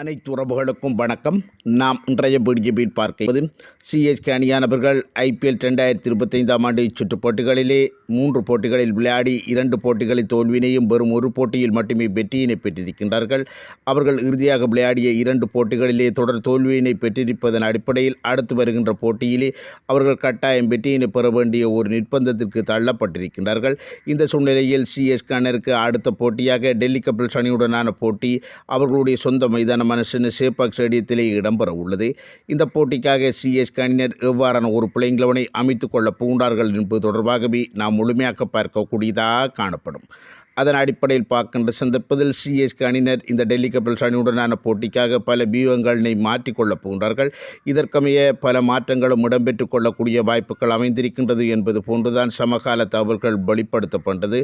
அனைத்து உறவுகளுக்கும் வணக்கம். நாம் இன்றைய பிடிஜிபியில் பார்க்கிறது சிஎஸ்கே அணியானவர்கள் ஐபிஎல் ரெண்டாயிரத்தி இருபத்தைந்தாம் ஆண்டு இச்சுற்று போட்டிகளிலே மூன்று போட்டிகளில் விளையாடி இரண்டு போட்டிகளில் தோல்வியினையும் வெறும் ஒரு போட்டியில் மட்டுமே வெற்றியினை பெற்றிருக்கின்றார்கள். அவர்கள் இறுதியாக விளையாடிய இரண்டு போட்டிகளிலே தொடர் தோல்வியினை பெற்றிருப்பதன் அடிப்படையில் அடுத்து வருகின்ற போட்டியிலே அவர்கள் கட்டாயம் வெற்றியினை பெற வேண்டிய ஒரு நிர்பந்தத்திற்கு தள்ளப்பட்டிருக்கின்றார்கள். இந்த சூழ்நிலையில் சிஎஸ்கே அணிற்கு அடுத்த போட்டியாக டெல்லி கபிள்ஸ் அணியுடனான போட்டி அவர்களுடைய சொந்த மைதானமான மனுஷன் சேப்பாக் ஸ்டேடியத்திலே இடம்பெற உள்ளது. இந்த போட்டிக்காக சிஎஸ் கணினர் எவ்வாறான ஒரு பிள்ளைங்களவனை அமைத்துக் கொள்ள பூண்டார்கள் என்பது தொடர்பாகவே நாம் முழுமையாக பார்க்கக்கூடியதாக காணப்படும். அதன் அடிப்படையில் பார்க்கின்ற சந்தர்ப்பத்தில் சிஎஸ்கே அணியினர் இந்த டெல்லி கேபிட்டல்ஸ் அணியுடனான போட்டிக்காக பல வியூகங்களினை மாற்றிக்கொள்ளப் போகின்றார்கள் இதற்கமைய பல மாற்றங்களும் இடம்பெற்றுக் கொள்ளக்கூடிய வாய்ப்புகள் அமைந்திருக்கின்றது என்பது போன்றுதான் சமகால தகவல்கள் வெளிப்படுத்தப்பட்டது.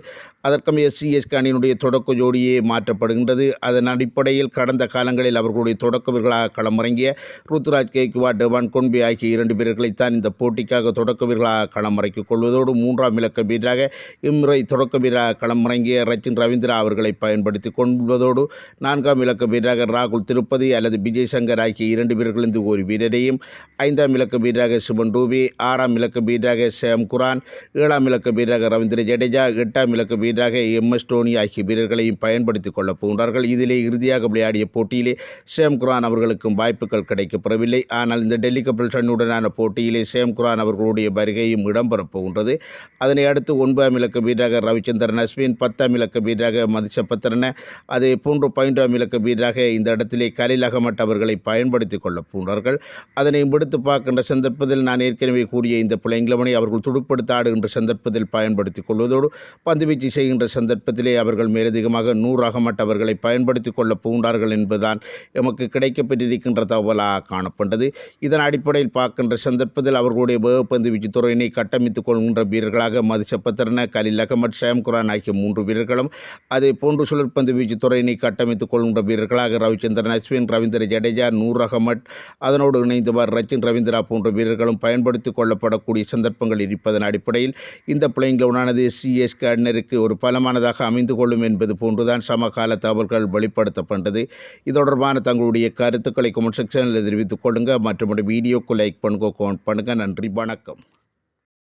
அதற்கமைய சிஎஸ்கே அணியினுடைய தொடக்க ஜோடியே மாற்றப்படுகின்றது. அதன் அடிப்படையில் கடந்த காலங்களில் அவர்களுடைய தொடக்க வீரர்களாக களமிறங்கிய ருத்ராஜ் கேக்வா டெவான் கொன்பி ஆகிய இரண்டு வீரர்களைத்தான் இந்த போட்டிக்காக தொடக்க வீரர்களாக களமிறக்கிக் கொள்வதோடு மூன்றாம் இலக்க வீரராக இம்முறை தொடக்க வீரராக களமிறங்கிய ரச்சின் ரவீந்திரா அவர்களை பயன்படுத்தி கொள்வதோடு நான்காம் இலக்க வீரராக ராகுல் திருப்பதி அல்லது விஜய் சங்கர் ஆகிய இரண்டு வீரர்களிருந்து ஒரு வீரரையும் ஐந்தாம் இலக்க வீரராக சிவன் ரூபி ஆறாம் இலக்க வீரராக சேம் குரான் ஏழாம் இலக்க வீரராக ரவீந்திர ஜடேஜா எட்டாம் இலக்க வீரராக எம் எஸ் டோனி ஆகிய வீரர்களையும் பயன்படுத்திக் கொள்ளப் போகின்றார்கள். இதிலே இறுதியாக விளையாடிய போட்டியிலே சேம் குரான் அவர்களுக்கும் வாய்ப்புகள் கிடைக்கப்பெறவில்லை. ஆனால் இந்த டெல்லி கபிள்ஸ் அணியுடனான போட்டியிலே சேம் குரான் அவர்களுடைய வருகையும் இடம்பெறப் போகின்றது. அதனை அடுத்து ஒன்பதாம் இலக்க வீரராக ரவிச்சந்திரன் அஸ்வின் பத்தாம் இலக்க வீரராக மதிச்சப்பத்திரன அதே போன்று பதினொன்றாம் இலக்க வீரராக இந்த இடத்திலே கலில் அகமட் அவர்களை பயன்படுத்திக் கொள்ள பூண்டார்கள் அதனை விடுத்து பார்க்கின்ற சந்தர்ப்பத்தில் நான் ஏற்கனவே கூறிய இந்த பிள்ளைங்களவனை அவர்கள் துடுப்படுத்த ஆடுகின்ற சந்தர்ப்பத்தில் பயன்படுத்திக் கொள்வதோடு பந்துவீச்சு செய்கின்ற சந்தர்ப்பத்திலே அவர்கள் மேலதிகமாக நூறு அகமட் அவர்களை பயன்படுத்திக் கொள்ள பூண்டார்கள் என்பதுதான் எமக்கு கிடைக்கப்பெற்றிருக்கின்ற தகவலாக காணப்பட்டது. இதன் அடிப்படையில் பார்க்கின்ற சந்தர்ப்பத்தில் அவர்களுடைய வேகப்பந்து வீச்சு துறையினை கட்டமைத்துக் கொள்கின்ற வீரர்களாக மதிச்சப்பத்திரன கலில் அகமட் ஷாம் குரான் ஆகிய மூன்று வீரர்களும் அதே போன்று சுழற்பந்து வீச்சு துறையினை கட்டமைத்துக் கொள்கின்ற வீரர்களாக ரவிச்சந்திரன் அஸ்வின் ரவீந்திர ஜடேஜா நூர் அகமட் அதனோடு இணைந்தவர் ரச்சின் ரவீந்திரா போன்ற வீரர்களும் பயன்படுத்திக் கொள்ளப்படக்கூடிய சந்தர்ப்பங்கள் இருப்பதன் அடிப்படையில் இந்த பிளேயிங் கிரவுண்டானது சிஎஸ்கே அணினருக்கு ஒரு பலமானதாக அமைந்து கொள்ளும் என்பது போன்றுதான் சமகால தகவல்கள் வெளிப்படுத்தப்பட்டது. இது தொடர்பான தங்களுடைய கருத்துக்களை கமெண்ட் செக்ஷனில் தெரிவித்துக் கொள்ளுங்கள் மற்றும் வீடியோக்கு லைக் பண்ணுங்க கமெண்ட் பண்ணுங்கள் நன்றி வணக்கம்.